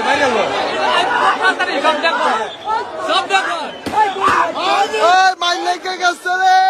ভাই গেল ওই মাইল লেগে গেছে রে।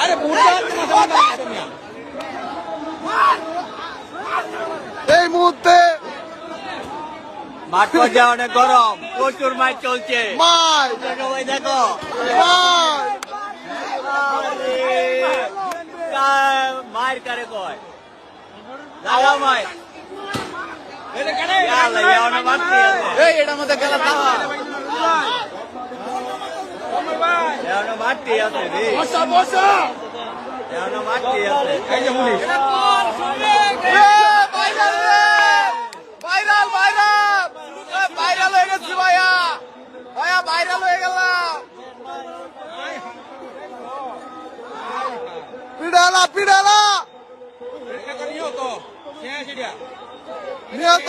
আরে এই মুহূর্তে মাঠ পর্যায়ে অনেক গরম প্রচুর মাইক চলছে। দেখো ভাই মায়ের কারে কয়? দাদা মায়ের। এই এটার মধ্যে গেলা তাওয়া এ অনেক মারতে আছে রে। বসা বসা। এই যে police viral viral viral viral হয়ে গেছি ভাইয়া ভাইয়া ভাইরাল হয়ে গেলাম পিড়ালা পিড়ালা নিহত নিহত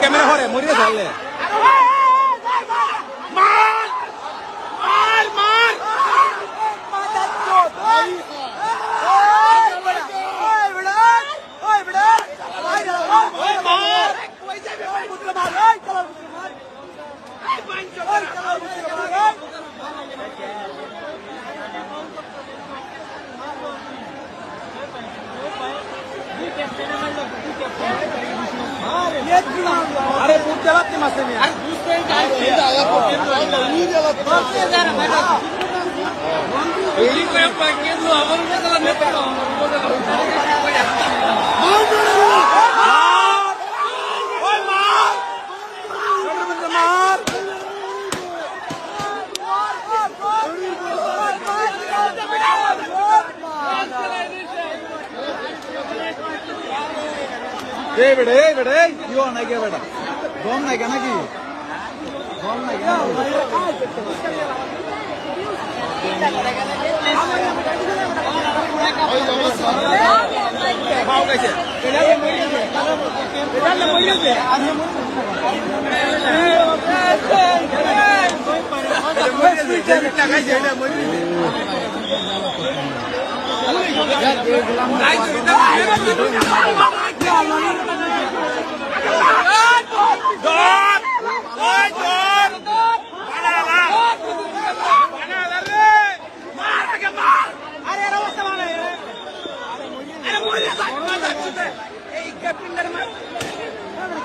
ক্যামেরা হরে মরিয়ে ধরলে। শেষ অজ্ঞান হয়েছে রে এই মেয়ে বাকি আগে ক্যামেরা ঘরে মরিয়ে ধরলে আরে বুঝতে পারছি মাসে নিয়ে এই বেড়ে এই বেড়ে ইও নাই গে বেটা দম নাই কেন নাকি দম নাই কেন গেছে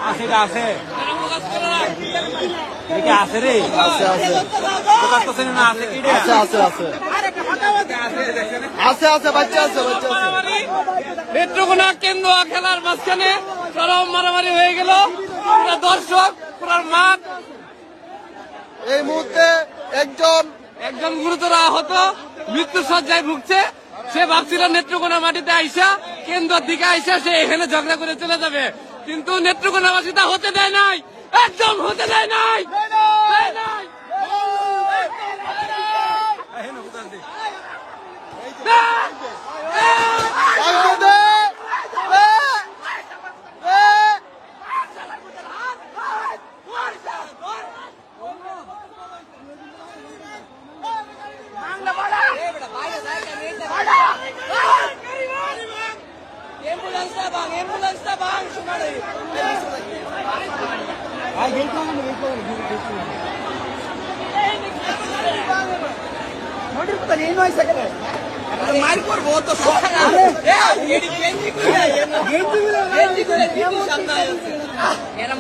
আছে আছে। আছে রে। আছে আছে। আছে আছে আছে। আছে আছে বাচ্চা আছে বাচ্চা আছে। নেত্রকোনা কেন্দ্র খেলার মাঝখানে চরম মারামারি হয়ে গেল। দর্শক পুরা মাঠ। এই মুহূর্তে একজন একজন গুরুতর আহত মৃত্যু সজ্জায় ভুগছে। সে ভাবছিল নেত্রকোনা মাটিতে আইসা কেন্দ্র দিকে আইসা সে এখানে ঝগড়া করে চলে যাবে। কিন্তু নেত্রকোনাবাসী তা হতে দেয় নাই। একদম হতে দেয় নাই। What do you mean? মার করব ও তো এরা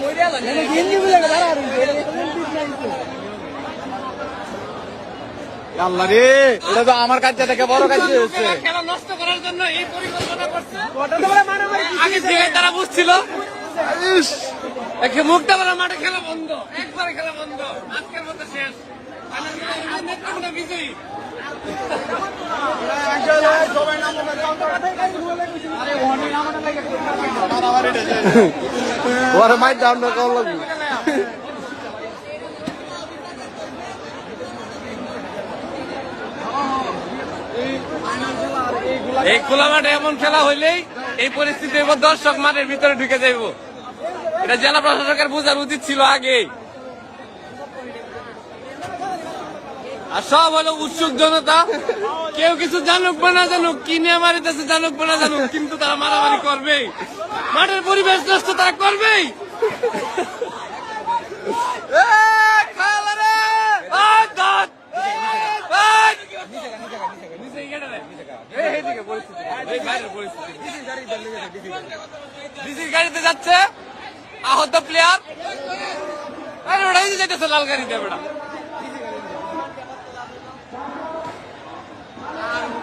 আল্লাহ রে এটা আমার কাছে থেকে বড় কাছে খেলা নষ্ট করার জন্য এই পরিকল্পনা করছে। আগে থেকে তারা বুঝছিল। একে মুক্তাবেলা মাঠে খেলা বন্ধ। একবারে খেলা বন্ধ। আজকের মতো শেষ। বিজয়ী। এই খোলা মাঠে এমন খেলা হইলেই এই পরিস্থিতির দর্শক মাঠের ভিতরে ঢুকে যাইব। এটা জেলা প্রশাসকের বোঝার উচিত ছিল আগেই। আর সব হলো উৎসুক জনতা। কেউ কিছু জানুক বা না জানুক কিনে মারিতেছে জানুক বা না জানুক, কিন্তু তারা মারামারি করবেই। মাঠের পরিবেশ নষ্ট তারা করবেই। গাড়িতে যাচ্ছে, আহত প্লেয়ার আরে ওটাই যাইতেছে, লাল গাড়িতে, বেটা মুক্তাবাড়া বলতে- খোলামেলা মাঠ গেল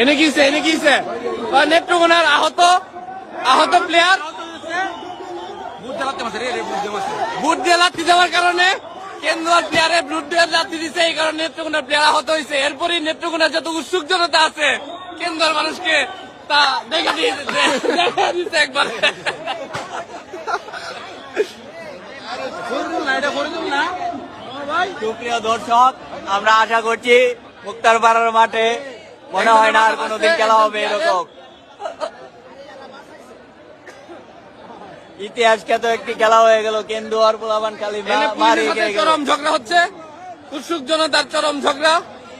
এনে কিছে এনে কিছে নেত্রকোনার আহত আহত প্লেয়ার বুট দিয়ে লাথি দেওয়ার কারণে কেন্দ্রীয় প্লেয়ারে বুট দিয়ে লাথি দিছে এই কারণে নেত্রকোনার প্লেয়ার আহত হয়েছে এরপরই নেত্রকোনার যত উৎসুক জনতা আছে কেন্দ্রের মানুষকে তা দেখে দিয়েছে একবার। সুপ্রিয় দর্শক আমরা আশা করছি মুক্তার পাড়ার মাঠে মনে হয় না আর কোনোদিন খেলা হবে এরকম। ইতিহাসকে তো একটি খেলা হয়ে গেল কেন্দুয়ার পোলাবান খালি চরম ঝগড়া হচ্ছে। উৎসুক জনতার চরম ঝগড়া।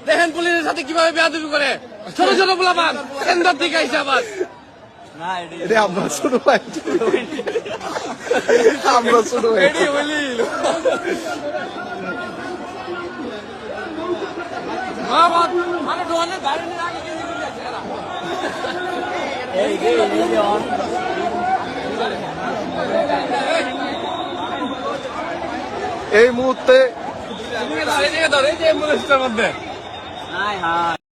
দেখেন পুলিশের সাথে কীভাবে বেয়াদবি করে। ছোট ছোট পোলাপান কেন্দ্র থেকে আইসা আবার। এটা আমরা শুরু ভাই আমরা শুরু ভাই বাবা, মানে দোকানের বাইরে নিয়ে আগে গিয়ে দিবি আছে এরা। এই। মুহূর্তে এদিকে ধর, এদিকে ধর, এই যে অ্যাম্বুলেন্সটার মধ্যে হায় হায়